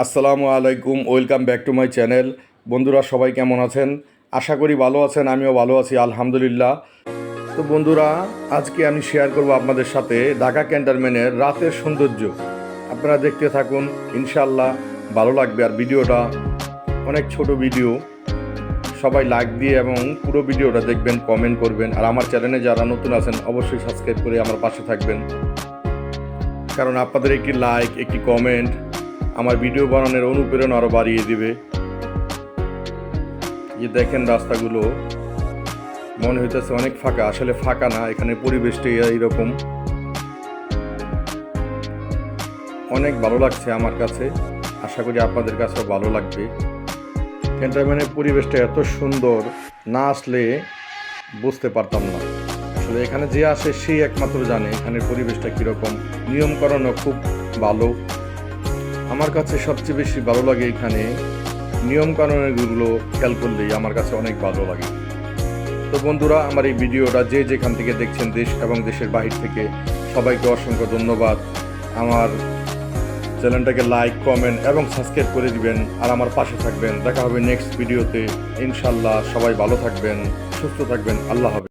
আসসালামু আলাইকুম, welcome back to my channel. বন্ধুরা, সবাই কেমন আছেন? আশা করি ভালো আছেন, আমিও ভালো আছি, আলহামদুলিল্লাহ। তো বন্ধুরা, আজকে আমি শেয়ার করব আপনাদের সাথে ঢাকা ক্যান্টনমেন্টের রাতের সৌন্দর্য। আপনারা দেখতে থাকুন ইনশাল্লাহ ভালো লাগবে। আর ভিডিওটা অনেক ছোট ভিডিও। সবাই লাইক দিয়ে এবং পুরো ভিডিওটা দেখবেন কমেন্ট করবেন। আর আমার চ্যানেলে যারা নতুন আছেন, অবশ্যই সাবস্ক্রাইব করে আমার পাশে থাকবেন। কারণ আপনাদের একটি লাইক একটি কমেন্ট আমার ভিডিও বানানোর অনুপ্রেরণা আরও বাড়িয়ে দিবে। যে দেখেন রাস্তাগুলো, মনে হইতেছে অনেক ফাঁকা, আসলে ফাঁকা না, এখানে পরিবেশটাই এইরকম। অনেক ভালো লাগছে আমার কাছে, আশা করি আপনাদের কাছেও ভালো লাগবে। ক্যান্টারম্যানের পরিবেশটা এত সুন্দর, না আসলে বুঝতে পারতাম না। আসলে এখানে যে আসে সেই একমাত্র জানে এখানের পরিবেশটা কীরকম। নিয়মকরণও খুব ভালো। আমার কাছে সবচেয়ে বেশি ভালো লাগে এখানে নিয়মকানুনগুলো খেয়াল করলেই আমার কাছে অনেক ভালো লাগে। তো বন্ধুরা, আমার এই ভিডিওটা যে যেখান থেকে দেখছেন দেশ এবং দেশের বাহির থেকে, সবাইকে অসংখ্য ধন্যবাদ। আমার চ্যানেলটাকে লাইক, কমেন্ট এবং সাবস্ক্রাইব করে দিবেন আর আমার পাশে থাকবেন। দেখা হবে নেক্সট ভিডিওতে। ইনশাল্লাহ সবাই ভালো থাকবেন, সুস্থ থাকবেন। আল্লাহ হাফেজ।